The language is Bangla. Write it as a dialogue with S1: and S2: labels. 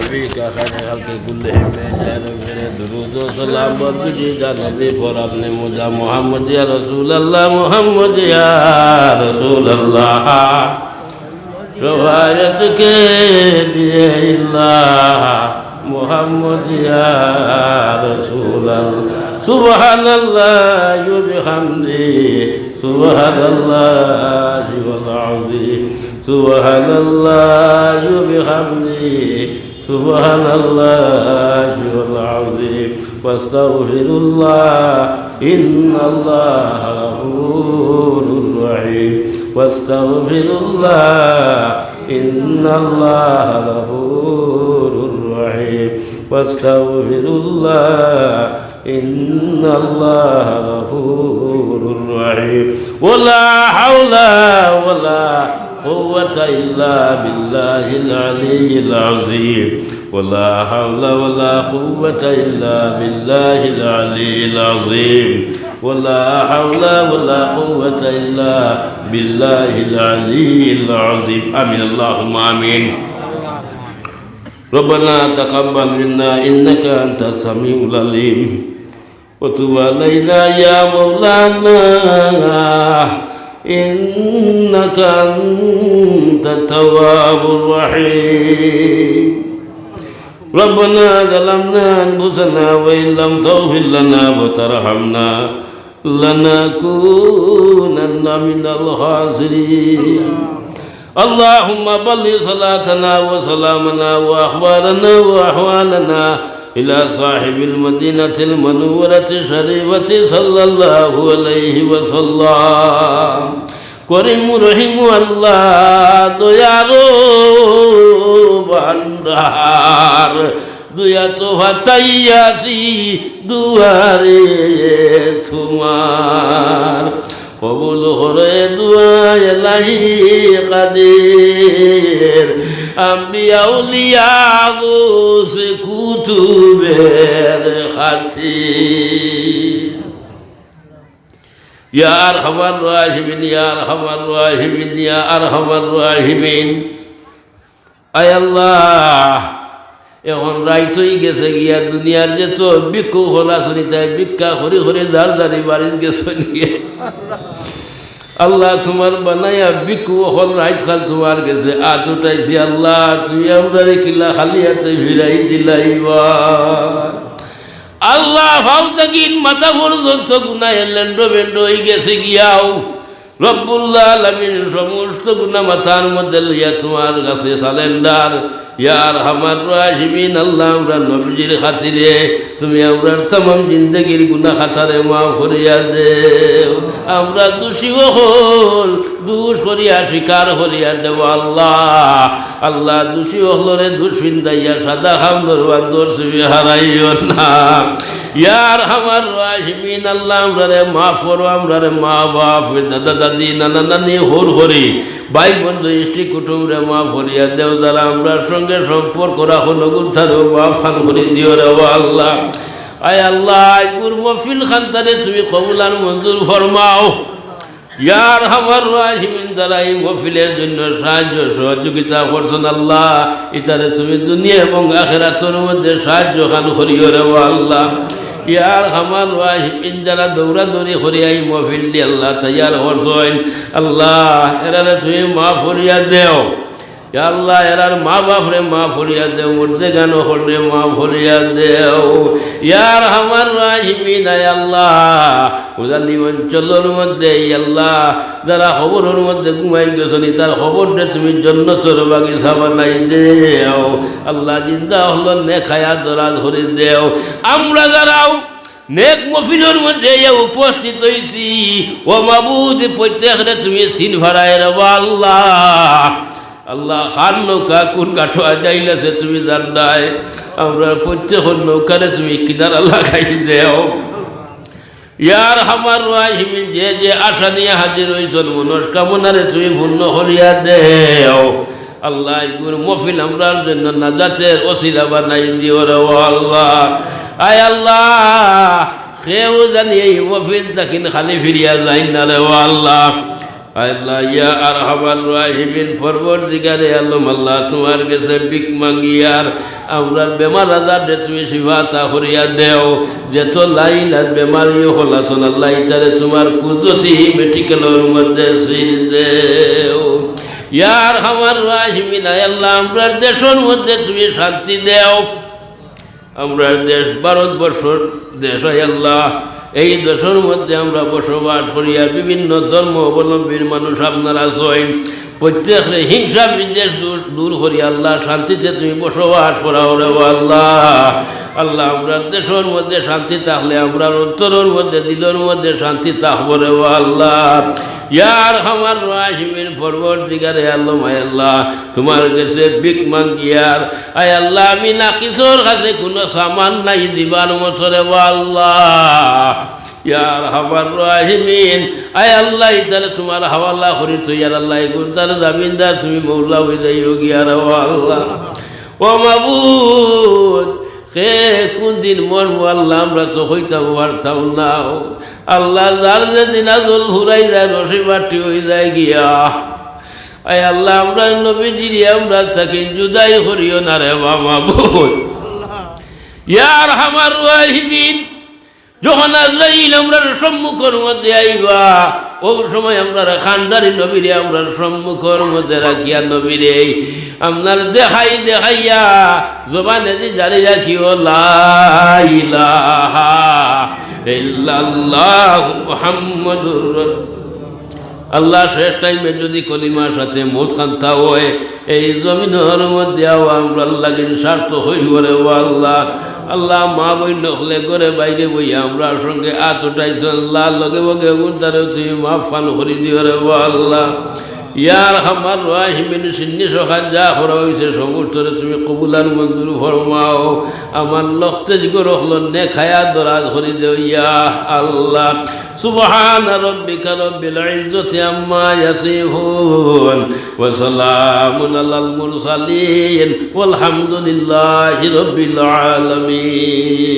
S1: নবী কা খানে খালকে কুল্লে হিমেন ইয়া নবীরে দুরুদ ও সালাম বরকতি যা নবী পর আপনি মুজা মোহাম্মদ ইয়া রাসূলুল্লাহ, মোহাম্মদ ইয়া রাসূলুল্লাহ। রওয়ায়াত কে দিয়ে ইল্লাহ, মোহাম্মদ ইয়া রাসূলুল্লাহ। সুবহানাল্লাহ বিহামদি, সুবহানাল্লাহ ওয়াল আযীম, সুবহানাল্লাহ বিহামদি। سبحان الله والعظيم. واستغفر الله إن الله غفور رحيم. واستغفر الله إن الله غفور رحيم. واستغفر الله إن الله غفور رحيم. ولا حول ولا قوة إلا بالله العلي العظيم. ولا حول ولا قوة إلا بالله العلي العظيم. ولا حول ولا قوة إلا بالله العلي العظيم. آمين. اللهم آمين. ربنا تقبل منا إنك أنت السميع العليم. وتب علينا يا مولانا. إنك أنت التواب الرحيم. ربنا ظلمنا أنفسنا وإن لم تغفر لنا وترحمنا لنكونن من الخاسرين. اللهم بلغ صلاتنا وسلامنا وأخبارنا وأحوالنا إلى صاحب المدينة المنورة الشريفة صلى الله عليه وسلم করিম রহিম আল্লাহ দয়ারো ভান্ডার দুয়া তো ভাতাইয়াছি দুয়ারে তোমার কবুল হরে দুয়ায় লাহি কাদের আমি আউলিয়া সে কুতুবের খাতি ইয়ার হামার রাহিবিন ইয়ার হামার রাহিবিন ইয়ার হামার রাহিবিন আয় আল্লাহ, এখন রাইতই গেছে গিয়া দুনিয়ার যে তো ভিক্ষু খোলা শুনি, তাই ভিক্ষা করে করে যার জানি বাড়িতে গেছে নিয়ে আল্লাহ তোমার বানাইয়া বিকু হল রাইত খাল তোমার গেছে, আজ উঠাইছি আল্লাহ, তুই আমরা কিলা খালি হাতে ফিরাই দিলাইবা আল্লাহ ভাও থাকিন মাথা পর্যন্ত গুনায় লেন্ডো বেন্ডো হয়ে গেছে গিয়াও। রব্বুল্লাহ আলমিন সমস্ত গুনা মাথার মধ্যে লইয়া তোমার কাছে সালেন্ডার। ইয়ার আমার রাহিমিন, আল্লাহ আমরা নবীজির খাতিরে, তুমি আমরা তমাম জিন্দগির গুনা খাতারে মা ভরিয়া দেও। আমরা দোষীও হল দুষ করিয়া, স্বীকার করিয়া দেব আল্লাহ। আল্লাহ দোষী হলরে দুষ ফিন্দাইয়া সাদা খাম দরবান দর্শি হারাইও না। ইয়ার আমার রাহিমিন, আল্লাহ আমরা রে মা ফরো আমরা রে মা বাপ দাদা দাদি, নানা নানি, হর হরি, ভাই বন্ধু ইষ্টি কুটুম রে মা ভরিয়া দেও, যারা আমরা সঙ্গে সম্পর্ক রাখো নগুন থারো মা ফান করি দিও রে আল্লাহ। আয় আল্লাহ আইগুর মফিল খান্তারে তুমি কবুলার মঞ্জুর ফরমাও। ইয়ার আমার রাহিমিন দ্বারা এই মফিলের জন্য সাহায্য, সহযোগিতা করছেন আল্লাহ ইতারে তুমি দুনিয়া এবং আখেরাতর মধ্যে সাহায্য খান করিও রে আল্লাহ। ইয়ার হামান রাহিমিন যারা দৌড়াদৌড়ি করিয়া এই মফিল দি আল্লাহ তাইয়ার হরসইন আল্লাহ এরা তুমি মা ফরিয়া দেও। আল্লাহ এরার মা বাপ রে, মা ফরিয়া দেও মধ্যে গান হরে মা ফরিয়া দেও। ইয়ার আমার আয় আল্লাহ। উদালি অঞ্চলের মধ্যে আল্লাহ, যারা খবরের মধ্যে ঘুমাই গেছনি তার খবরটা তুমি জন্নতর বাগিচা বানাই দেও। আল্লাহ জিন্দা হলো নে খায়া দরা ধরে দেও। আমরা যারাও নেক মফিলের মধ্যে উপস্থিত হয়েছি ও মাবুদ প্রত্যেকটা তুমি সিন ভাড়ায় রবা আল্লাহ। আল্লাহ খান নৌকা কোন কাঠোয়া যাইলেছে তুমি জানাই আমরা প্রত্যেক নৌকারে তুমি কিনারা লাগাই দেও। ইয়ার আমার রাহিমিন, যে যে আশা নিয়ে হাজির হয়েছেন মনস্কামনারে তুমি পূর্ণ করিয়া দেও। আল্লাহ গুর মফিল আমরার জন্য নাজাতের অসিলা বানাই দিও রে আল্লাহ। আয় আল্লাহ সেও জানি এই মফিল তাকিন খালি ফিরিয়া যাই না রে আল্লাহ। আল্লাহ, ইয়া আর হাবার রাহিমিন পরবর্তীকারে আলম আল্লাহ তোমার কাছে বিক মাঙ্গিয়ার আমরা বেমার আজার যে তুমি শিফাতা করিয়া দেও যেত লাইন আর বেমারি হল আসল আল্লাহ ইটারে তোমার কুদরতি মেডিকেলের মধ্যে সির দেও। ইয়ার হামার রাহিমিন আল্লাহ আমরা দেশের মধ্যে তুমি শান্তি দেও। আমরা দেশ, ভারতবর্ষর দেশ আল্লাহ। এই দেশের মধ্যে আমরা বসবাস করিয়া বিভিন্ন ধর্ম অবলম্বীর মানুষ আপনারা ছয় প্রত্যেক হিংসা বিদ্বেষ দূর দূর করিয়া আল্লাহ, শান্তিতে তুমি বসবাস করাও রে আল্লাহ। আল্লাহ আমরা দেশের মধ্যে শান্তি থাকলে, আমরা অন্তরের মধ্যে, দিলের মধ্যে শান্তি থাকব রে আল্লাহ। ইয়ার আমার রাশিমিন পর্বত দিগারে আল্লাহ আল্লাহ, তোমার কাছে বিক মাঙ্গিয়ার আয় আল্লাহ, আমি না কিশোর কাছে কোনো সামান নাই দিবার মতরে আল্লাহ। ইয়ার হাবার রাহিমিন, আয় আল্লাহ তাহলে তোমার হাওয়াল্লা করি তো ইয়ার আল্লাহ গুণ তার জামিনদার তুমি মৌলা হয়ে যাই যাইও গিয়ার আল্লাহ। ও মাবুদ কে কোন দিন মরবো আল্লাহ আমরা তো হইতাম পারতাম না। আল্লাহ যার যেদিন আজল ঘুরাই যায় রসে মাটি হয়ে যায় গিয়া। আয় আল্লাহ আমরা নবীজিরি আমরা তাকে জুদাই করিও না রে বাবা বই। ইয়ার হামার রাহিমিন যখন আজরাইল আমরা সম্মুখের মধ্যে আইবা ও সময় আমরা খানদারি নবীরে আমরা সম্মুখের মধ্যে রাখিয়া নবীরে আপনার দেখাই দেখাইয়া জবানে যে জারি রাখিও আল্লাহ শেষ টাইমে যদি কলিমার সাথে মত খান্তা হয়, এই জমিনের মধ্যে আমরা আল্লাহ স্বার্থ হইব রে আল্লাহ। আল্লাহ মা বই নখলে করে বাইরে বই, আমরা সঙ্গে আতটাই চল্লা লগে বগে গুন্তারে তুই মা ফান করি দিও রে আল্লাহ। ইয়ার হামার রাহিমিন, সিন্নি সখান যা করা হয়েছে সমুদ্রে তুমি কবুলার মঞ্জুর ফরমাও। আমার লক্তে জিগো রহল নে খায়া দরাজ করি দেও, ইয়া আল্লাহ। সুবহান রব্বিকা রব্বিল ইজ্জতি আম্মা ইয়াসিফুন, ওয়া সালামুন আলাল মুরসালিন ওয়াল রব্বিল আলামিন।